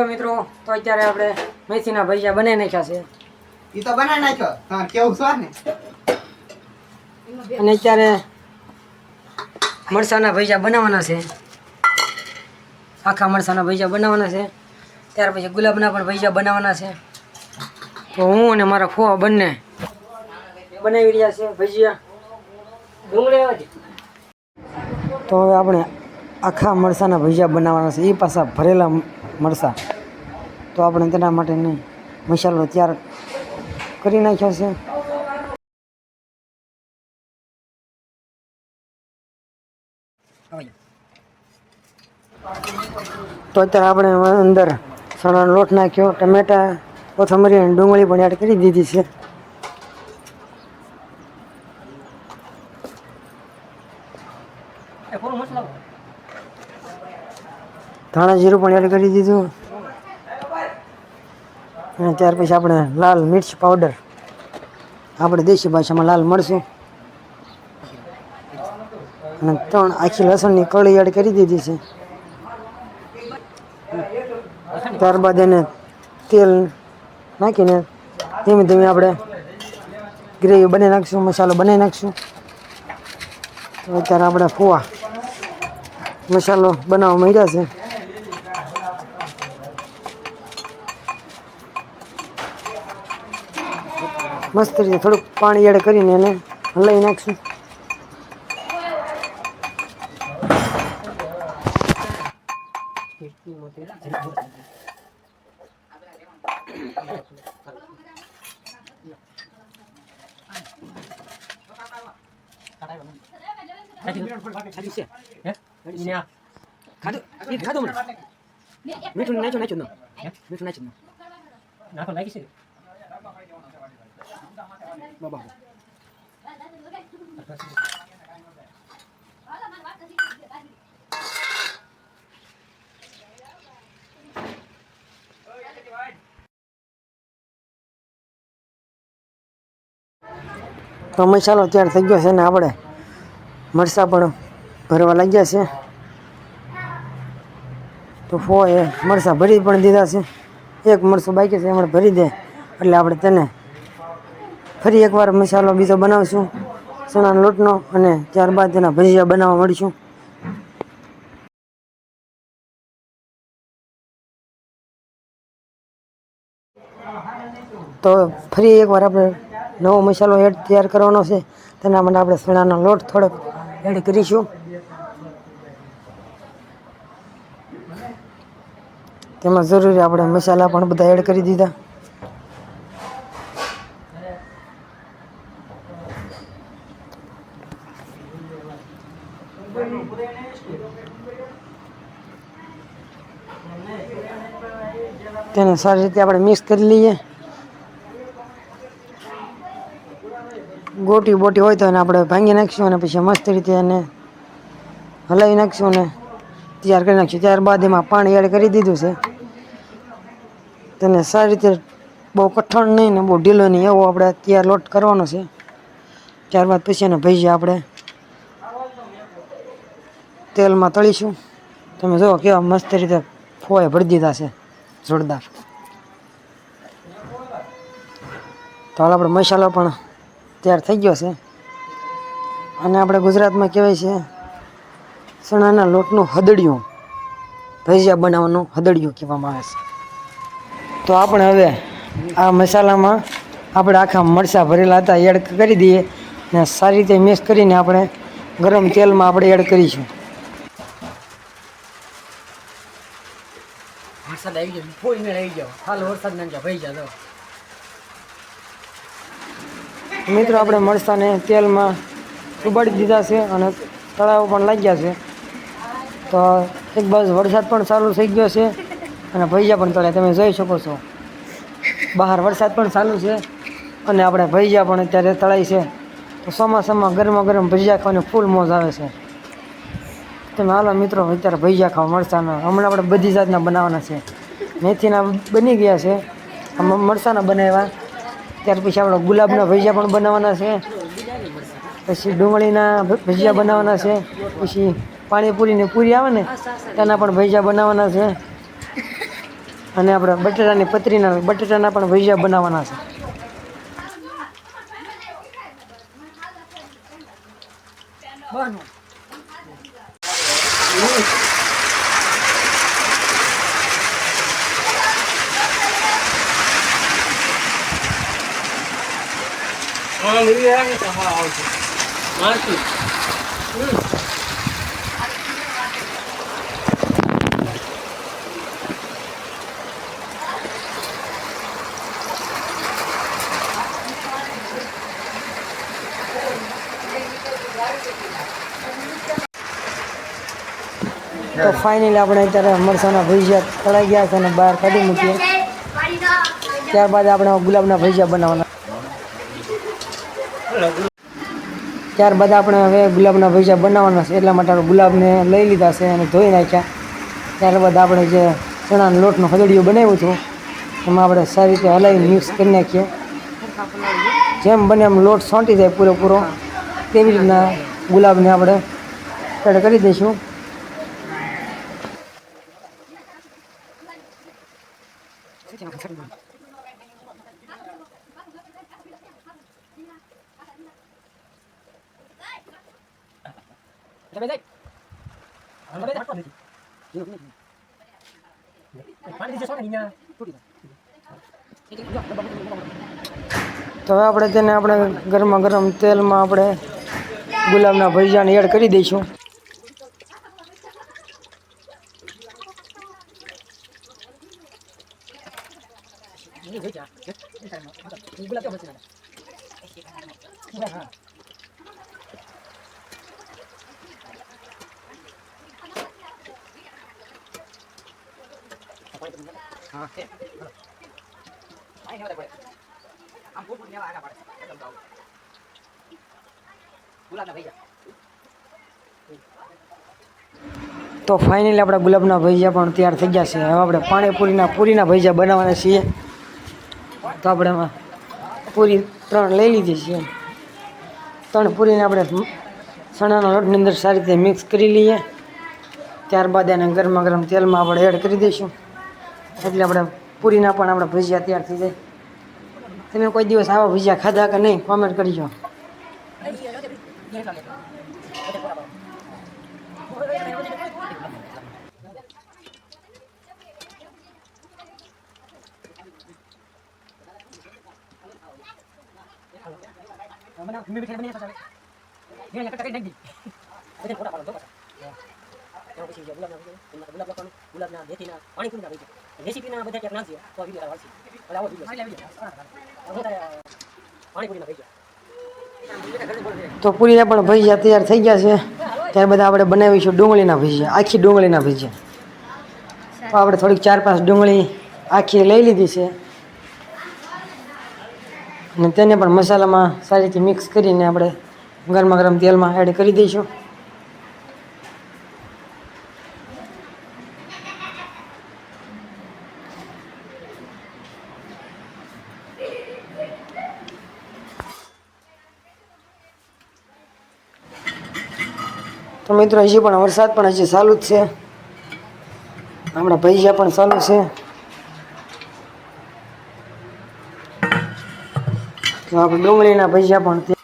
Hello મિત્રો તો અત્યારે આપણે મેથીના ભજીયા બનાવી નાખ્યા છે. એ તો બનાવી નાખ્યો. કેવું છે ને? અને અત્યારે મરસાના ભજીયા બનાવવાના છે. આખા મરસાના ભજીયા બનાવવાના છે. ત્યાર પછી ગુલાબના પણ ભજીયા બનાવવાના છે. તો હું અને મારા ફોવા બંને બનાવી રહ્યા છે ભજીયા. ડુંગળી તો હવે આપણે આખા મરસાના ભજીયા બનાવવાના છે, એ પાછા ભરેલા મરસા. તો આપણે તેના માટે મસાલો તૈયાર કરી નાખ્યો છે. તો અત્યારે આપણે અંદર ચણાનો લોટ નાખ્યો, ટમેટા, કોથમરી અને ડુંગળી પણ એડ કરી દીધી છે. ધાણા જીરું પણ એડ કરી દીધું. અને ત્યાર પછી આપણે લાલ મિર્ચ પાવડર આપણે દેશી ભાષામાં લાલ મળશું. અને ત્રણ આખી લસણની કળી એડ કરી દીધી છે. ત્યારબાદ એને તેલ નાખીને ધીમે ધીમે આપણે ગ્રેવી બનાવી નાખીશું, મસાલો બનાવી નાખીશું. અત્યારે આપણે ફુવા મસાલો બનાવવા માંડ્યા છે. મસ્ત રીતે થોડુંક પાણી એડ કરીને એને હલાવી નાખશું. મીઠું નાચો નાચો મીઠું નાખો નાખી છે. બાબા તો મસાલો તૈયાર થઈ ગયો છે ને આપણે મરસા પણ ભરવા લાગ્યા છે. તો ફો એ મરચાં ભરી પણ દીધા છે. એક મરસો બાકી છે એમણે ભરી દે. એટલે આપણે તેને ફરી એકવાર મસાલો બીજો બનાવશું ચણાના લોટનો અને ત્યારબાદ તેના ભજીયા બનાવવા મળીશું. તો ફરી એકવાર આપણે નવો મસાલો એડ તૈયાર કરવાનો છે, તેના માટે આપણે ચણાનો લોટ થોડોક એડ કરીશું. તેમાં જરૂરી આપણે મસાલા પણ બધા એડ કરી દીધા. તેને સારી રીતે આપણે મિક્સ કરી લઈએ. ગોટી બોટી હોય તો એને આપણે ભાંગી નાખીશું અને પછી મસ્ત રીતે એને હલાવી નાખીશું અને તૈયાર કરી નાખીશું. ત્યારબાદ એમાં પાણી એડ કરી દીધું છે. તેને સારી રીતે બહુ કઠણ નહીં ને બહુ ઢીલો નહીં, એવો આપણે તૈયાર લોટ કરવાનો છે. ત્યારબાદ પછી એને ભજીયા આપણે તેલમાં તળીશું. તમે જુઓ કેવા મસ્ત રીતે ફોય ભરી દીધા છે, જોરદાર. તો હાલ આપણે મસાલો પણ તૈયાર થઈ ગયો છે. અને આપણે ગુજરાતમાં કહેવાય છે ચણાના લોટનું હદડિયું. ભજીયા બનાવવાનું હદડિયું કહેવામાં આવે છે. તો આપણે હવે આ મસાલામાં આપણે આખા મરચાં ભરેલા હતા એડ કરી દઈએ ને સારી રીતે મિક્સ કરીને આપણે ગરમ તેલમાં આપણે એડ કરીશું. વરસાદ આવી ગયો. ફોઈ આવી ગયો. હાલ વરસાદ ના ભાઈ જાવ મિત્રો, આપણે મરસાને તેલમાં ઉબાડી દીધા છે અને તળાવ પણ લાગ્યા છે. તો એક બાજુ વરસાદ પણ ચાલુ થઈ ગયો છે અને ભૈયા પણ તળે. તમે જોઈ શકો છો. બહાર વરસાદ પણ ચાલુ છે અને આપણે ભૈયા પણ અત્યારે તળાય છે. તો ચોમાસામાં ગરમા ગરમ ભજીયા ખાવાની ફૂલ મોજ આવે છે. તમે હાલો મિત્રો, અત્યારે ભજીયા ખાવા મરસાના. હમણાં આપણે બધી જાતના બનાવવાના છે. મેથીના બની ગયા છે. આમાં મરચાંના બનાવ્યા. ત્યાર પછી આપણે ગુલાબના ભજીયા પણ બનાવવાના છે. પછી ડુંગળીના ભજીયા બનાવવાના છે. પછી પાણીપુરીને પૂરી આવે ને, તેના પણ ભજીયા બનાવવાના છે. અને આપણે બટેટાની પતરીના બટેટાના પણ ભજીયા બનાવવાના છે. તો હા ફાઇનલી આપણે અત્યારે મરસાના ભજીયા તળાઈ ગયા છે અને બહાર કાઢી મૂકીએ. ત્યારબાદ આપણે ગુલાબના ભજીયા બનાવવાના. ત્યારબાદ આપણે હવે ગુલાબના ભજીયા બનાવવાના છે. એટલા માટે ગુલાબને લઈ લીધા છે અને ધોઈ નાખ્યા. ત્યારબાદ આપણે જે ચણાનો લોટનો હદડીયો બનાવ્યું હતું, એમાં આપણે સારી રીતે હલાવી મિક્સ કરી નાખીએ. જેમ બને એમ લોટ છોંટી જાય પૂરેપૂરો, તેવી રીતના ગુલાબને આપણે એડ કરી દઈશું. તમે જાય તમે જાય. તો હવે આપણે તેને આપણે ગરમા ગરમ તેલમાં આપણે ગુલાબના ભજીયાને એડ કરી દઈશું. ગુલાબ છે તો ફાઇનલી આપણા ગુલાબના ભજીયા પણ તૈયાર થઈ ગયા છે. હવે આપણે પાણીપુરીના પૂરીના ભજીયા બનાવવાના છીએ. તો આપણે એમાં પૂરી ત્રણ લઈ લીધી છીએ ત્રણ પૂરીને આપણે ચણાના લોટની અંદર સારી રીતે મિક્સ કરી લઈએ. ત્યારબાદ એને ગરમા ગરમ તેલમાં આપણે એડ કરી દઈશું. એટલે આપણે પૂરીના પણ આપણા ભજીયા તૈયાર થઈ જાય. તમે કોઈ દિવસ આવા ભજીયા ખાધા કે નહીં કોમેન્ટ કરજો. મને ભૂમિ બની જશે મેં એક ટકી નાખી ના પાણી પૂરી ના ભાઈ રેસીપી ના બધા ક્યાંક નાખી તો વિડિયો આવશે એટલે આવો વિડિયો ના ભાઈ તો પૂરીના પણ ભજીયા તૈયાર થઈ ગયા છે. ત્યારે બધા આપણે બનાવીશું ડુંગળીના ભજીયા. આખી ડુંગળીના ભજીયા. તો આપણે થોડીક ચાર પાંચ ડુંગળી આખી લઈ લીધી છે. અને તેને પણ મસાલામાં સારી રીતે મિક્સ કરીને આપણે ગરમા ગરમ તેલમાં એડ કરી દઈશું. તો મિત્રો હજી પણ વરસાદ પણ હજી ચાલુ જ છે. હમણાં ભૈયા પણ ચાલુ છે. તો આપણે ડુંગળીના ભૈયા પણ તે-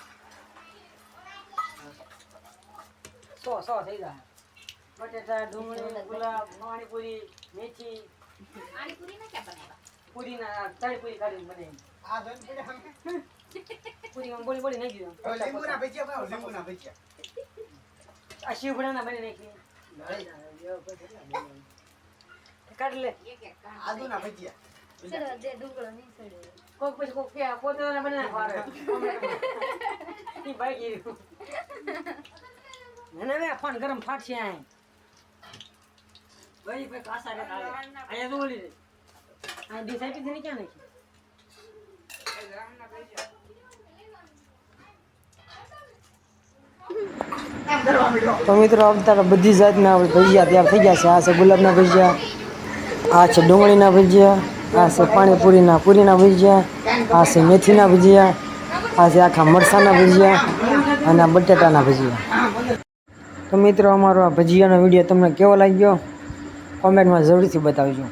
સો સો થઈ જાય. બટેટા ડુંગળી ગુલાબ પાણીપુરી મેથી પૂરી કાઢીને બનાવી આ જોઈને પડે હમ. બોલી બોલી નાખી દો. લીંબુ ના ભજીયા બનાવો, લીંબુના ભજીયા. આ શિવભણાના બની નાખી. કાઢ લે. આદુના ભજીયા. કોક પછી કોક કે પોતાના બને નાખવા. ઈ ભાગી રહ્યું. ના ના ફોન ગરમ ફાટશે આ ભાઈ ભાઈ કાસા રે તારે તો ઓલી રે આ ડીશ આપી દીધી ક્યાં નાખી? તો મિત્રો અત્યારે બધી જાતના આપણે ભજીયા તૈયાર થઈ ગયા છે. આ છે ગુલાબના ભજીયા, આ છે ડુંગળીના ભજીયા, આ છે પાણીપુરીના પૂરીના ભજીયા, આ છે મેથીના ભજીયા, આ છે આખા મરસાના ભજીયા અને આ બટેટાના ભજીયા. તો મિત્રો, અમારો આ ભજીયાનો વીડિયો તમને કેવો લાગ્યો? કોમેન્ટમાં જરૂરથી બતાવજો.